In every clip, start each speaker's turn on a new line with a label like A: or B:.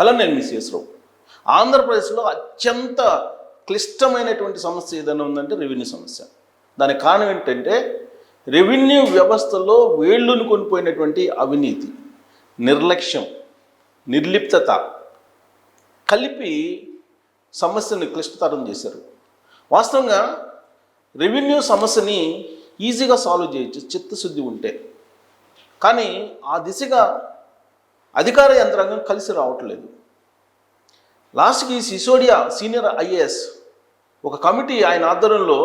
A: Hello నేను miss రావు ఆంధ్రప్రదేశ్లో అత్యంత క్లిష్టమైనటువంటి సమస్య ఏదైనా ఉందంటే రెవెన్యూ సమస్య. దానికి కారణం ఏంటంటే రెవెన్యూ వ్యవస్థలో వేళ్ళును కొనిపోయినటువంటి అవినీతి నిర్లక్ష్యం నిర్లిప్తత కలిపి సమస్యను క్లిష్టతరం చేశారు. వాస్తవంగా రెవెన్యూ సమస్యని ఈజీగా సాల్వ్ చేయొచ్చు చిత్తశుద్ధి ఉంటే. కానీ ఆ దిశగా అధికార యంత్రాంగం కలిసి రావట్లేదు. లాస్ట్కి సిసోడియా సీనియర్ ఐఏఎస్ ఒక కమిటీ ఆయన ఆధ్వర్యంలో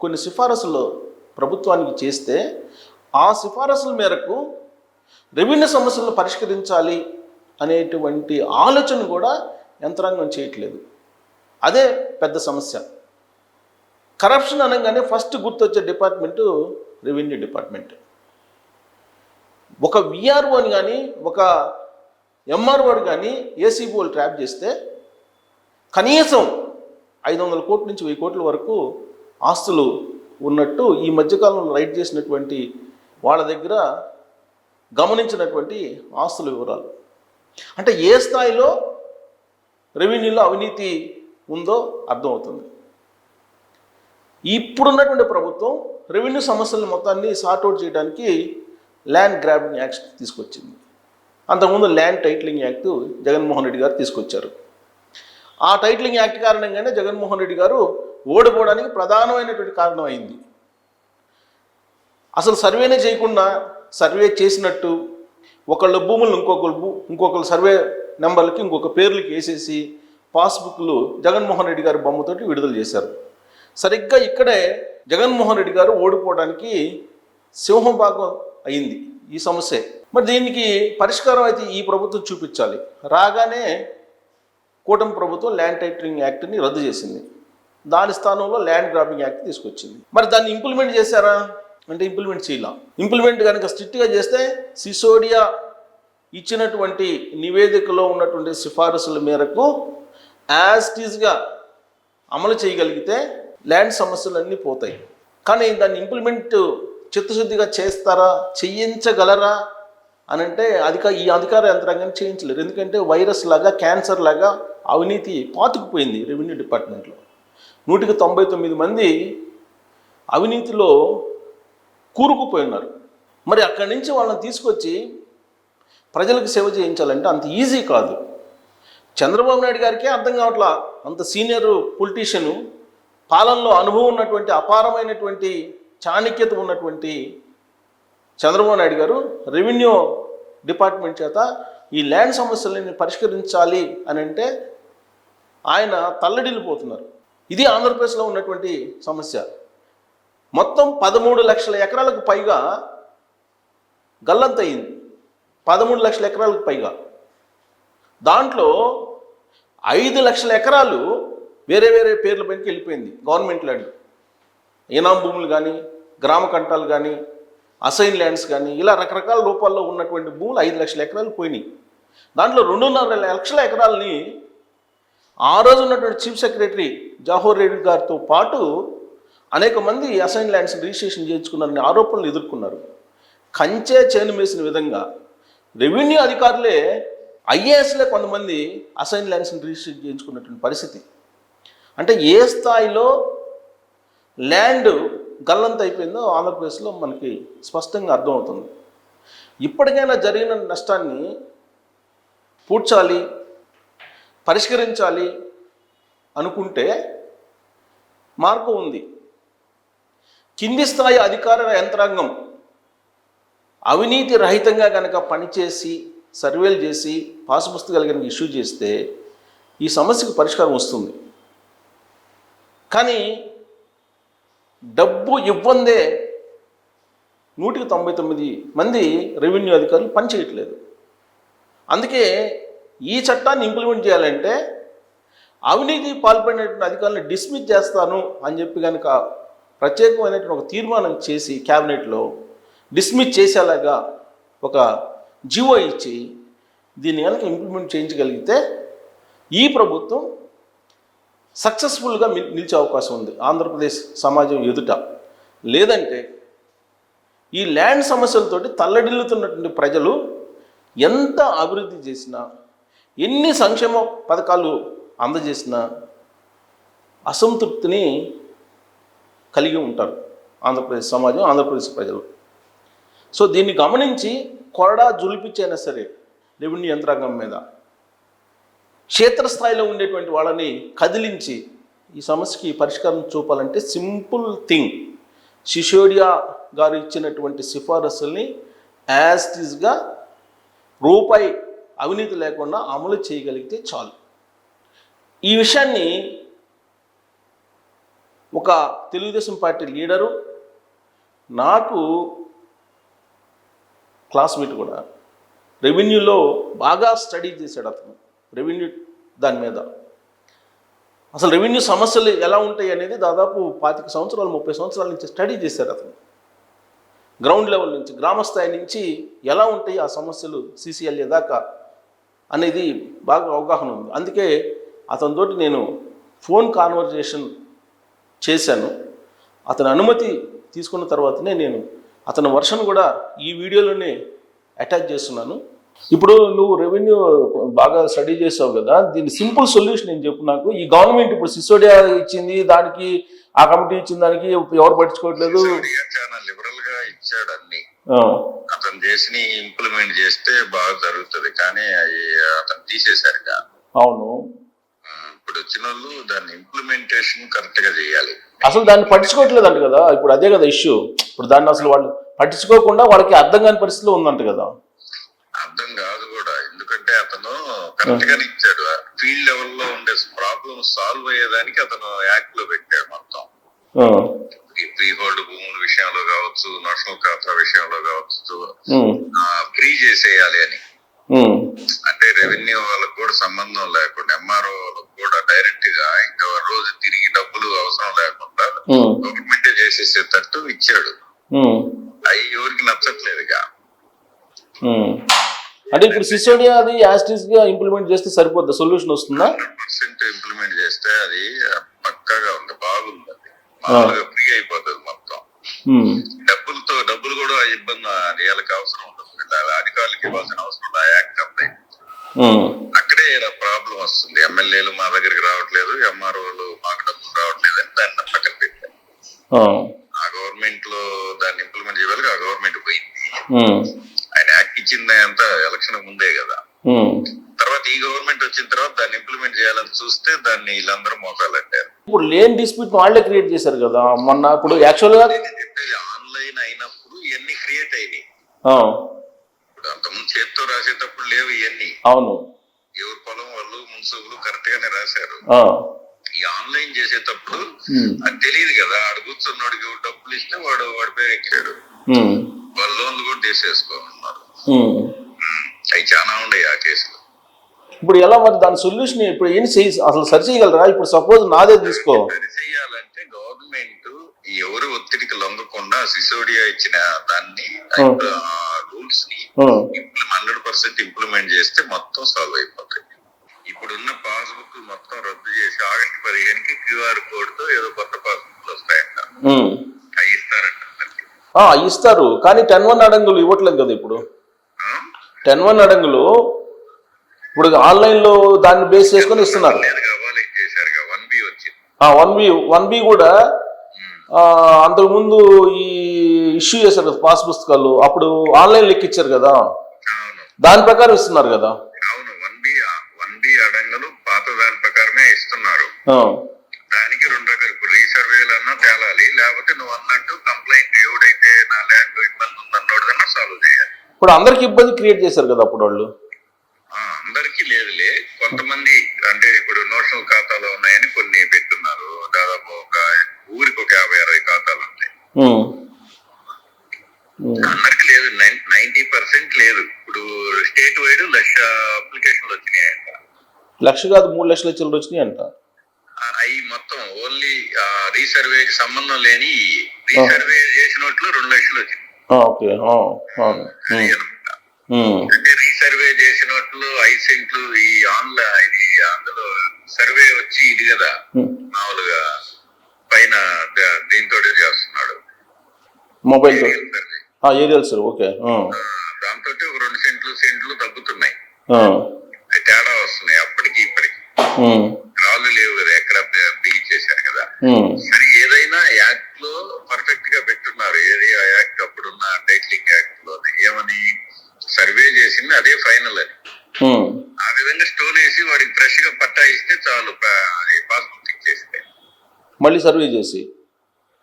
A: కొన్ని సిఫారసులు ప్రభుత్వానికి చేస్తే ఆ సిఫారసుల మేరకు రెవెన్యూ సమస్యలను పరిష్కరించాలి అనేటువంటి ఆలోచన కూడా యంత్రాంగం చేయట్లేదు. అదే పెద్ద సమస్య. కరప్షన్ అనగానే ఫస్ట్ గుర్తొచ్చే డిపార్ట్మెంటు రెవెన్యూ డిపార్ట్మెంట్. ఒక విఆర్ఓని కానీ ఒక ఎంఆర్ఓని కానీ ఏసీబీ వాళ్ళు ట్రాప్ చేస్తే కనీసం ఐదు వందల కోట్ల నుంచి వెయ్యి కోట్ల వరకు ఆస్తులు ఉన్నట్టు ఈ మధ్యకాలంలో రైడ్ చేసినటువంటి వాళ్ళ దగ్గర గమనించినటువంటి ఆస్తుల వివరాలు. అంటే ఏ స్థాయిలో రెవెన్యూలో అవినీతి ఉందో అర్థమవుతుంది. ఇప్పుడున్నటువంటి ప్రభుత్వం రెవెన్యూ సమస్యల మొత్తాన్ని సార్ట్అవుట్ చేయడానికి ల్యాండ్ గ్రాబింగ్ యాక్ట్ తీసుకొచ్చింది. అంతకుముందు land titling act Jaganmohan Reddy గారు తీసుకొచ్చారు. ఆ టైటిలింగ్ యాక్ట్ కారణంగానే జగన్మోహన్ రెడ్డి గారు ఓడిపోవడానికి ప్రధానమైనటువంటి కారణం అయింది. అసలు సర్వేనే చేయకుండా సర్వే చేసినట్టు ఒకళ్ళ భూములను ఇంకొకరు భూ ఇంకొకరు సర్వే నెంబర్లకి ఇంకొక పేర్లకి వేసేసి పాస్బుక్లు జగన్మోహన్ రెడ్డి గారి బొమ్మతోటి విడుదల చేశారు. సరిగ్గా ఇక్కడే జగన్మోహన్ రెడ్డి గారు ఓడిపోవడానికి సింహభాగం అయింది ఈ సమస్య. మరి దీనికి పరిష్కారం అయితే ఈ ప్రభుత్వం చూపించాలి. రాగానే కూటమి ప్రభుత్వం ల్యాండ్ టైటిలింగ్ యాక్ట్ని రద్దు చేసింది. దాని స్థానంలో ల్యాండ్ గ్రాబింగ్ యాక్ట్ తీసుకొచ్చింది. మరి దాన్ని ఇంప్లిమెంట్ చేశారా? అంటే ఇంప్లిమెంట్ చేయాల. ఇంప్లిమెంట్ కనుక స్ట్రిక్ట్గా చేస్తే సిసోడియా ఇచ్చినటువంటి నివేదికలో ఉన్నటువంటి సిఫారసుల మేరకు యాజ్ టీజ్గా అమలు చేయగలిగితే ల్యాండ్ సమస్యలన్నీ పోతాయి. కానీ దాన్ని ఇంప్లిమెంట్ చిత్తశుద్ధిగా చేస్తారా? చేయించగలరా? అని అంటే అధిక ఈ అధికార యంత్రాంగాన్ని చేయించలేరు ఎందుకంటే వైరస్ లాగా క్యాన్సర్ లాగా అవినీతి పాతుకుపోయింది రెవెన్యూ డిపార్ట్మెంట్లో. నూటికి తొంభై తొమ్మిది మంది అవినీతిలో కూరుకుపోయి ఉన్నారు మరి అక్కడి నుంచి వాళ్ళని తీసుకొచ్చి ప్రజలకు సేవ చేయించాలంటే అంత ఈజీ కాదు. చంద్రబాబు నాయుడు గారికే అర్థం కావట్లా. అంత సీనియర్ పొలిటీషియను పాలనలో అనుభవం ఉన్నటువంటి అపారమైనటువంటి చాణక్యత ఉన్నటువంటి చంద్రబాబు నాయుడు గారు రెవెన్యూ డిపార్ట్మెంట్ చేత ఈ ల్యాండ్ సమస్యలని పరిష్కరించాలి అని అంటే ఆయన తల్లడిల్లిపోతున్నారు. ఇది ఆంధ్రప్రదేశ్లో ఉన్నటువంటి సమస్య. మొత్తం పదమూడు లక్షల ఎకరాలకు పైగా గల్లంతయింది. పదమూడు లక్షల ఎకరాలకు పైగా. దాంట్లో ఐదు లక్షల ఎకరాలు వేరే వేరే పేర్ల పైకి వెళ్ళిపోయింది గవర్నమెంట్ ల్యాండ్. ఇనాం భూములు కానీ గ్రామ కంటాలు కానీ అసైన్ ల్యాండ్స్ కానీ ఇలా రకరకాల రూపాల్లో ఉన్నటువంటి భూములు ఐదు లక్షల ఎకరాలు పోయినాయి. దాంట్లో రెండున్నర లక్షల ఎకరాలని ఆ రోజు ఉన్నటువంటి చీఫ్ సెక్రటరీ జవహర్ రెడ్డి గారితో పాటు అనేక మంది అసైన్ ల్యాండ్స్ రిజిస్ట్రేషన్ చేయించుకున్నారని ఆరోపణలు ఎదుర్కొన్నారు. కంచే చేను వేసిన విధంగా రెవెన్యూ అధికారులే ఐఏఎస్లే కొంతమంది అసైన్ ల్యాండ్స్ని రిజిస్టర్ చేయించుకున్నటువంటి పరిస్థితి. అంటే ఏ స్థాయిలో ల్యాండ్ గల్లంత అయిపోయిందో ఆంధ్రప్రదేశ్లో మనకి స్పష్టంగా అర్థమవుతుంది. ఇప్పటికైనా జరిగిన నష్టాన్ని పూడ్చాలి పరిష్కరించాలి అనుకుంటే మార్పు ఉంది. కింది స్థాయి అధికార యంత్రాంగం అవినీతి రహితంగా కనుక పనిచేసి సర్వేలు చేసి పాసు పుస్తకాలు కనుక ఇష్యూ చేస్తే ఈ సమస్యకు పరిష్కారం వస్తుంది. కానీ డబ్బు ఇవ్వందే నూటికి తొంభై తొమ్మిది మంది రెవెన్యూ అధికారులు పనిచేయట్లేదు. అందుకే ఈ చట్టాన్ని ఇంప్లిమెంట్ చేయాలంటే అవినీతి పాల్పడినటువంటి అధికారులను డిస్మిస్ చేస్తాను అని చెప్పి కనుక ప్రత్యేకమైనటువంటి ఒక తీర్మానం చేసి క్యాబినెట్లో డిస్మిస్ చేసేలాగా ఒక జీవో ఇచ్చి దీన్ని కనుక ఇంప్లిమెంట్ చేయించగలిగితే ఈ ప్రభుత్వం సక్సెస్ఫుల్గా నిలిచే అవకాశం ఉంది. ఆంధ్రప్రదేశ్ సమాజం ఎదుట. లేదంటే ఈ ల్యాండ్ సమస్యలతోటి తల్లడిల్లుతున్నటువంటి ప్రజలు ఎంత అభివృద్ధి చేసినా ఎన్ని సంక్షేమ పథకాలు అందజేసినా అసంతృప్తిని కలిగి ఉంటారు ఆంధ్రప్రదేశ్ సమాజం ఆంధ్రప్రదేశ్ ప్రజలు. సో దీన్ని గమనించి కొరడా జులిపించైనా సరే రెవెన్యూ యంత్రాంగం మీద క్షేత్రస్థాయిలో ఉండేటువంటి వాళ్ళని కదిలించి ఈ సమస్యకి పరిష్కారం చూపాలంటే సింపుల్ థింగ్. సిసోడియా గారు ఇచ్చినటువంటి సిఫారసుల్ని యాజ్ టీజ్గా రూపాయి అవినీతి లేకుండా అమలు చేయగలిగితే చాలు. ఈ విషయాన్ని ఒక తెలుగుదేశం పార్టీ లీడరు నాకు క్లాస్మేట్ కూడా రెవెన్యూలో బాగా స్టడీ చేశాడు అతను. రెవెన్యూ దాని మీద. అసలు రెవెన్యూ సమస్యలు ఎలా ఉంటాయి అనేది దాదాపు పాతిక సంవత్సరాలు ముప్పై సంవత్సరాల నుంచి స్టడీ చేశారు అతను. గ్రౌండ్ లెవెల్ నుంచి గ్రామ స్థాయి నుంచి ఎలా ఉంటాయి ఆ సమస్యలు సీసీఎల్ఏ దాకా అనేది బాగా అవగాహన ఉంది. అందుకే అతనితోటి నేను ఫోన్ కాన్వర్జేషన్ చేశాను. అతని అనుమతి తీసుకున్న తర్వాతనే నేను అతని వర్షన్ కూడా ఈ వీడియోలోనే అటాచ్ చేస్తున్నాను. ఇప్పుడు నువ్వు రెవెన్యూ బాగా స్టడీ చేసావు కదా దీని సింపుల్ సొల్యూషన్ నేను చెప్పు నాకు. ఈ గవర్నమెంట్ ఇప్పుడు సిసోడియా ఇచ్చింది దానికి ఆ కమిటీ ఇచ్చిన దానికి ఎవరు పట్టించుకోవట్లేదు?
B: చాలా లిబరల్గా ఇచ్చాడు అన్ని.
A: ఆ,
B: అతను చేసిన ఇంప్లిమెంట్ చేస్తే బాగా జరుగుతుంది కానీ అవి అతను తీసేశారుగా
A: అవును.
B: ఇప్పుడు వచ్చిన వాళ్ళు దాన్ని ఇంప్లిమెంటేషన్ కరెక్ట్గా చేయాలి.
A: అసలు దాన్ని పట్టించుకోవట్లేదు అంట కదా ఇప్పుడు అదే కదా ఇష్యూ ఇప్పుడు దాన్ని అసలు వాళ్ళు పట్టించుకోకుండా వాళ్ళకి అర్థం కాని పరిస్థితిలో ఉందంట కదా
B: అర్థం కాదు కూడా ఎందుకంటే అతను కరెక్ట్ గానే ఇచ్చాడు. ఫీల్డ్ లెవెల్లో ఉండే ప్రాబ్లమ్ సాల్వ్ అయ్యేదానికి అతను యాక్ట్లో పెట్టాడు మొత్తం. ఈ ఫ్రీ హోల్డ్ భూముల విషయంలో కావచ్చు నేషనల్ ఖాతా విషయంలో కావచ్చు ఫ్రీ చేసేయాలి అని. అంటే రెవెన్యూ వాళ్ళకు కూడా సంబంధం లేకుండా ఎంఆర్ఓ వాళ్ళకు కూడా డైరెక్ట్గా ఇంకా రోజు తిరిగి డబ్బులు అవసరం లేకుండా గవర్నమెంట్ చేసేసేటట్టు ఇచ్చాడు. అవి ఎవరికి నచ్చట్లేదుగా.
A: అంటే ఇప్పుడు సిసోడియా అది యాస్టిస్గా ఇంప్లిమెంట్ చేస్తే సరిపోద్ది? సొల్యూషన్ వస్తుందా?
B: ఇంప్లిమెంట్ చేస్తే అది పక్కాగా ఉంది బాగుంది మామూలుగా ఫ్రీ అయిపోతుంది మొత్తం. డబ్బులతో డబ్బులు కూడా ఇబ్బంది వాళ్ళకి అవసరం ఉండదు వీళ్ళ అధికారులకి ఇవ్వాల్సిన అవసరం యాక్ట్ అప్లై అక్కడే ప్రాబ్లం వస్తుంది. ఎమ్మెల్యేలు మా దగ్గరికి రావట్లేదు ఎంఆర్ఓలు మాకు డబ్బులు రావట్లేదు అని దాన్ని పక్కన పెట్టారు
A: ఆ,
B: ఆ గవర్నమెంట్లో దాన్ని ఇంప్లిమెంట్ చేయాలి ఆ గవర్నమెంట్ పోయింది
A: ఉమ్,
B: ఆయన యాక్ట్ ఇచ్చింది అంతా ఎలక్షన్ ముందే కదా
A: ఉమ్.
B: తర్వాత ఈ గవర్నమెంట్ వచ్చిన తర్వాత దాన్ని ఇంప్లిమెంట్ చేయాలని చూస్తే దాన్ని వీళ్ళందరూ మోకాలంటారు
A: ఇప్పుడు లేని డిస్ప్యూట్ వాళ్ళే క్రియేట్ చేశారు కదా? మొన్న ఇప్పుడు యాక్చువల్గా
B: నేను చెప్పేది ఆన్లైన్ అయినప్పుడు ఇవన్నీ క్రియేట్ అయినాయి. ఇప్పుడు అంతకుముందు చేత్తో రాసేటప్పుడు లేవు ఇవన్నీ
A: అవును.
B: ఎవరి పొలం వాళ్ళు మున్సిపల్ కరెక్ట్ గానే రాశారు. ఈ ఆన్లైన్ చేసేటప్పుడు అది తెలియదు కదా ఆడు కూర్చున్నోడికి డబ్బులు ఇస్తే వాడు వాడి పేరు ఎక్కాడు. వాళ్ళ లోన్లు కూడా తీసేసుకోమన్నారు. అవి చాలా ఉన్నాయి ఆ కేసులు
A: ఇప్పుడు ఎలా మరి దాని సొల్యూషన్ ఇప్పుడు ఏం చేయి అసలు సరి చేయగలరా? ఇప్పుడు సపోజ్ నాదే తీసుకో.
B: చేయాలంటే గవర్నమెంట్ ఎవరు ఒత్తిడికి లొంగకుండా సిసోడియా ఇచ్చిన దాన్ని
A: రూల్స్ని
B: హండ్రెడ్ పర్సెంట్ ఇంప్లిమెంట్ చేస్తే మొత్తం సాల్వ్ అయిపోతాయి. ఇప్పుడున్న పాస్బుక్ మొత్తం రద్దు చేసి ఆగస్టు పదిహేనుకి క్యూఆర్ కోడ్తో ఏదో కొత్త పాస్బుక్ వస్తాయంట. అవి ఇస్తారంట
A: ఇస్తారు. కానీ టెన్ వన్ అడంగులు ఇవ్వట్లేదు కదా ఇప్పుడు? టెన్ వన్ అడంగులు ఇప్పుడు ఆన్లైన్లో దాన్ని బేస్ చేసుకొని ఇస్తున్నారు.
B: వన్ బి
A: వన్ బి కూడా ఆ, అంతకుముందు ఈ ఇష్యూ చేశారు కదా పాస్ పుస్తకాలు అప్పుడు ఆన్లైన్ లెక్కిచ్చారు కదా.
B: అవును.
A: దాని ప్రకారం ఇస్తున్నారు కదా.
B: పాత దాని ప్రకారమే ఇస్తున్నారు. దానికి రెండు రకాలు ఇప్పుడు రీసర్వేలు అన్నా తేలాలి లేకపోతే నువ్వు అన్నట్టు కంప్లైంట్ ఎవడైతే నా ల్యాండ్ ఇబ్బంది ఉందన్నోడదన్నా సాల్వ్ చేయాలి.
A: ఇప్పుడు అందరికి ఇబ్బంది క్రియేట్ చేశారు కదా అప్పుడు వాళ్ళు.
B: అందరికీ లేదులే. కొంతమంది అంటే ఇప్పుడు నోషనల్ ఖాతాలో ఉన్నాయని కొన్ని పెట్టున్నారు. దాదాపు ఒక ఊరికి ఒక యాభై అరవై ఖాతాలు ఉంటాయి.
A: ఉమ్.
B: అందరికి లేదు. నైన్టీ పర్సెంట్ లేదు. ఇప్పుడు స్టేట్ వైడ్ లక్ష అప్లికేషన్లు వచ్చినాయంట
A: లక్ష కాదు మూడు లక్షల చిల్లర వచ్చినాయి అంట.
B: అవి మొత్తం ఓన్లీ రీసర్వేకి సంబంధం లేని రీసర్వే చేసినట్లు రెండు లక్షలు వచ్చింది
A: ఆ, ఓకే.
B: అంటే రీసర్వే చేసినట్లు ఐదు సెంట్లు ఈ ఆన్లైన్ ఇది అందులో సర్వే వచ్చి ఇది కదా.
A: ఉమ్.
B: మామూలుగా పైన దీంతో చేస్తున్నాడు.
A: Mobile
B: aerial survey.
A: Sir okay
B: దాంతో ఒక రెండు సెంట్లు సెంట్లు తగ్గుతున్నాయి. అది తేడా వస్తుంది అప్పటికి ఇప్పటికి.
A: ఉమ్,
B: రాళ్ళు లేవు కదా ఎక్కడ బిగించేశారు కదా. సరే ఏదైనా యాక్ట్లో పర్ఫెక్ట్గా పెట్టున్నారు. ఏది యాక్ట్ అప్పుడున్న టైటిలింగ్ యాక్ట్లో ఏమని? సర్వే చేసింది అదే ఫైనల్ అని. ఆ విధంగా స్టోన్ వేసి వాడికి ఫ్రెష్గా పట్టా ఇస్తే చాలు అది పాస్బుక్ ఇచ్చేస్తే
A: మళ్ళీ సర్వే చేసి?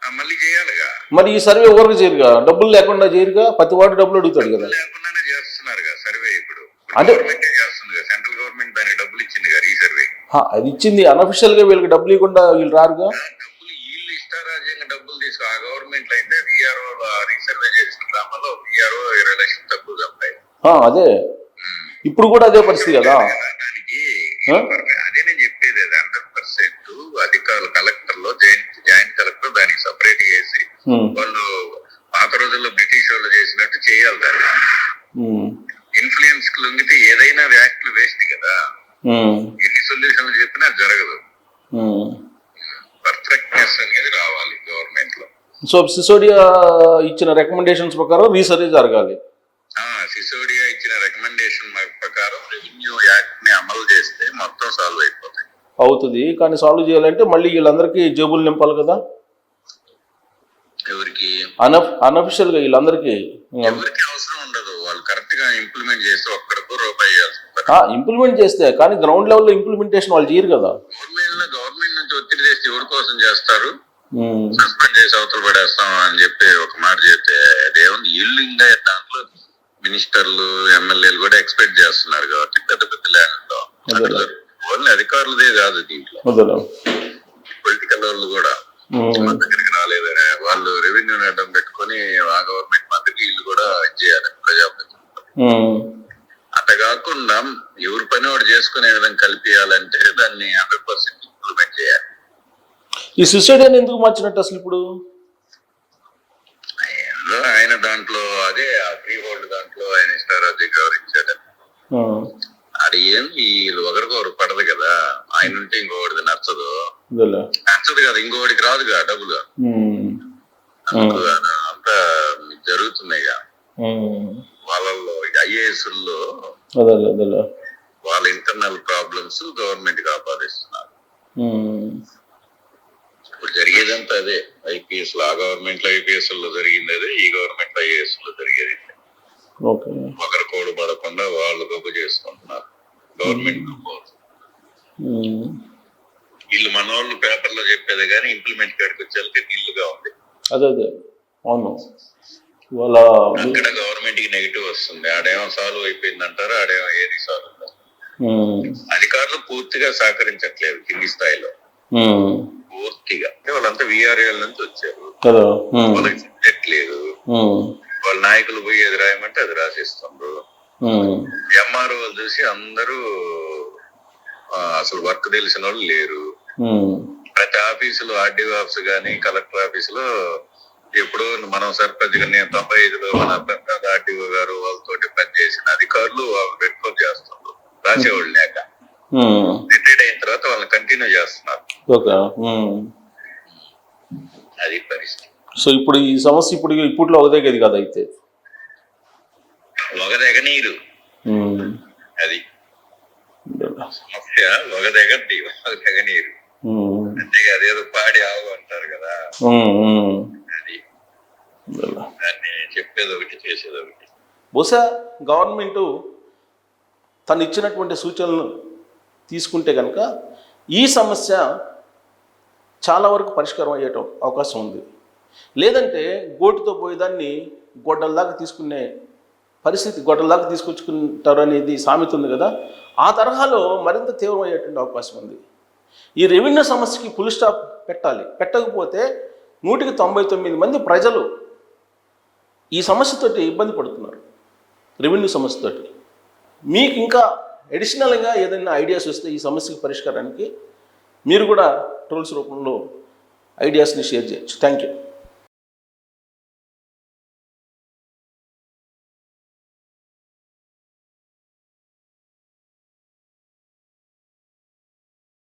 B: మళ్ళీ చేయాలిగా
A: మరి ఈ సర్వే ఎవరికి చేయరుగా డబ్బులు లేకుండా చేయరుగా? ప్రతి వాడు డబ్బులు అడుగుతాడు కదా.
B: లేకుండానే చేస్తున్నారుగా సర్వే ఇప్పుడు.
A: అంటే-
B: గవర్నమెంట్ చేస్తుంది సెంట్రల్ గవర్నమెంట్ దానికి డబ్బులు ఇచ్చింది కదా ఈ సర్వే
A: అది ఇచ్చింది. అనఫిషియల్గా వీళ్ళకి డబ్బులు ఇవ్వకుండా వీళ్ళు రారుగా?
B: డబ్బులు వీళ్ళు ఇష్టారాజ్యంగా డబ్బులు తీసుకో. ఆ గవర్నమెంట్ అయితే విఆర్ఓ రీసర్వే చేసిన గ్రామంలో విఆర్ఓ ఇరవై లక్షలు తక్కువ సంపాయి
A: ఆ, అదే. ఇప్పుడు కూడా అదే పరిస్థితి కదా?
B: అదే నేను చెప్పేది అది హండ్రెడ్ పర్సెంట్ అధికారులు కలెక్టర్లో జాయింట్ జాయింట్ కలెక్టర్ దానికి సపరేట్ చేసి వాళ్ళు పాత రోజుల్లో బ్రిటిష్ వాళ్ళు చేసినట్టు చేయాలి దాన్ని. ఇన్ఫ్లుయెన్స్ లొంగితే ఏదైనా వేస్ట్ కదా. ఎన్ని సొల్యూషన్లు చెప్పినా జరగదు. పర్ఫెక్ట్నెస్ అనేది రావాలి గవర్నమెంట్లో
A: సో సిసోడియా ఇచ్చిన రికమెండేషన్స్ ప్రకారం రీసర్వే జరగాలి.
B: సిసోడియా ఇచ్చిన రికమెండేషన్ ప్రకారం రెవెన్యూ యాక్ట్ని అమలు చేస్తే మొత్తం సాల్వ్ అయిపోతాయి.
A: అవుతుంది. కానీ సాల్వ్ చేయాలంటే మళ్ళీ వీళ్ళందరికీ జేబులు నింపాలి కదా?
B: ఎవరికి?
A: అనఫ్ అనఫిషియల్గా వీళ్ళందరికీ.
B: ఎవరికి అవసరం ఉండదు. వాళ్ళు కరెక్ట్గా ఇంప్లిమెంట్ చేస్తే ఒక్కడికో రూపాయి
A: ఇంప్లిమెంట్ చేస్తే కానీ గ్రౌండ్ లెవెల్లో ఇంప్లిమెంటేషన్ వాళ్ళు చేయరు కదా?
B: గవర్నమెంట్ గవర్నమెంట్ నుంచి ఒత్తిడి చేస్తే ఎవరి కోసం చేస్తారు? సస్పెండ్ చేసి అవతల పడేస్తాం అని చెప్పి ఒక మాట చెప్తే అదేముంది? ఇల్లు ఇంకా దాంట్లో మినిస్టర్లు ఎమ్మెల్యేలు కూడా ఎక్స్పెక్ట్ చేస్తున్నారు కాబట్టి పెద్ద పెద్ద ల్యాండ్లో. ఓన్లీ అధికారులదే కాదు దీంట్లో. పొలిటికల్ వాళ్ళు కూడా. మన దగ్గరికి రాలేదనే వాళ్ళు రెవెన్యూ అడ్డం పెట్టుకొని ఆ గవర్నమెంట్ మంత్రికి ఇల్లు కూడా ఇచ్చేయాలి ప్రజాప్రతినిధులు అట్ట కాకుండా ఎవరి పని వాడు చేసుకునే విధంగా కల్పించాలంటే దాన్ని హండ్రెడ్ పర్సెంట్ ఇంప్లిమెంట్ చేయాలి.
A: ఈ సిసోడియాని ఎందుకు మార్చినట్టు అసలు ఇప్పుడు?
B: ఆయన దాంట్లో అదే ఇష్టారాజ్యం గౌరవించాడు. అది ఏం వీళ్ళు ఒకరికొకరు పడదు కదా ఆయన ఉంటే ఇంకొకటిది నచ్చదు. నచ్చదు కదా ఇంకొకటికి రాదుగా డబ్బులు. అంతా జరుగుతున్నాయి ఇక.
A: ఉమ్,
B: వాళ్ళల్లో
A: ఐఏఎస్లో.
B: వాళ్ళ ఇంటర్నల్ ప్రాబ్లమ్స్ గవర్నమెంట్కి ఆపాదిస్తున్నారు ఇప్పుడు జరిగేదంతా అదే ఐపీఎస్లో ఆ గవర్నమెంట్లో ఐపీఎస్లో జరిగింది అదే ఈ గవర్నమెంట్లో ఐఏఎస్లో జరిగేది. ఒకరి కోడు పడకుండా వాళ్ళు గొప్ప చేసుకుంటున్నారు. గవర్నమెంట్ వీళ్ళు మన వాళ్ళు పేపర్లో చెప్పేది కానీ ఇంప్లిమెంట్ కాడికి వచ్చేసరికి నీళ్ళుగా ఉంది.
A: అదే అదే. అవును.
B: అక్కడ గవర్నమెంట్కి నెగిటివ్ వస్తుంది. ఆడేమో సాల్వ్ అయిపోయింది అంటారు ఆడేమో ఏది సాల్వ్.
A: ఉమ్,
B: అధికారులు పూర్తిగా సహకరించట్లేదు కింది స్థాయిలో.
A: ఉమ్,
B: పూర్తిగా. అంటే వాళ్ళంతా విఆర్ఎల్ నుంచి వచ్చారు.
A: ఉమ్,
B: వాళ్ళకి సబ్జెక్ట్ లేదు. వాళ్ళ నాయకులు పోయి ఏది రాయమంటే అది రాసిస్తుండ్రు ఎంఆర్ఓ చూసి అందరూ అసలు వర్క్ తెలిసిన వాళ్ళు లేరు. ప్రతి ఆఫీసులో ఆర్డీఓ ఆఫీస్ గానీ కలెక్టర్ ఆఫీసులో ఎప్పుడో మనం సర్పంచ్ నేను తొంభై ఐదులో మన ఆర్డీఓ గారు వాళ్ళతోటి పనిచేసిన అధికారులు వాళ్ళు పెట్టుకొని చేస్తున్నారు రాసేవాళ్ళు లేక. రిటైర్డ్ అయిన తర్వాత వాళ్ళని కంటిన్యూ చేస్తున్నారు. అది పరిస్థితి.
A: సో ఇప్పుడు ఈ సమస్య ఇప్పుడు ఇప్పట్లో ఒకదే గది కదా అయితే.
B: ఒకదెగ నీరు.
A: ఉమ్,
B: అది. సమస్య నీరు.
A: ఉమ్,
B: అంటే అదేదో పాడి ఆవు అంటారు కదా. అది. దాన్ని చెప్పేది ఒకటి చేసేది ఒకటి.
A: బహుశా గవర్నమెంట్ తను ఇచ్చినటువంటి సూచనలు తీసుకుంటే కనుక ఈ సమస్య చాలా వరకు పరిష్కారం అయ్యేట అవకాశం ఉంది. లేదంటే గోటితో పోయేదాన్ని గొడ్డల్లాగా తీసుకునే పరిస్థితి గొడ్డల్లాగా తీసుకొచ్చుకుంటారు అనేది సామెత ఉంది కదా. ఆ తరహాలో మరింత తీవ్రమయ్యేటువంటి అవకాశం ఉంది. ఈ రెవెన్యూ సమస్యకి ఫుల్ స్టాప్ పెట్టాలి. పెట్టకపోతే నూటికి తొంభై తొమ్మిది మంది ప్రజలు ఈ సమస్యతోటి ఇబ్బంది పడుతున్నారు. రెవెన్యూ సమస్యతోటి మీకు ఇంకా అడిషనల్గా ఏదైనా ఐడియాస్ వస్తే ఈ సమస్యకి పరిష్కారానికి మీరు కూడా ట్రోల్స్ రూపంలో ఐడియాస్ని షేర్ చేయొచ్చు. Thank you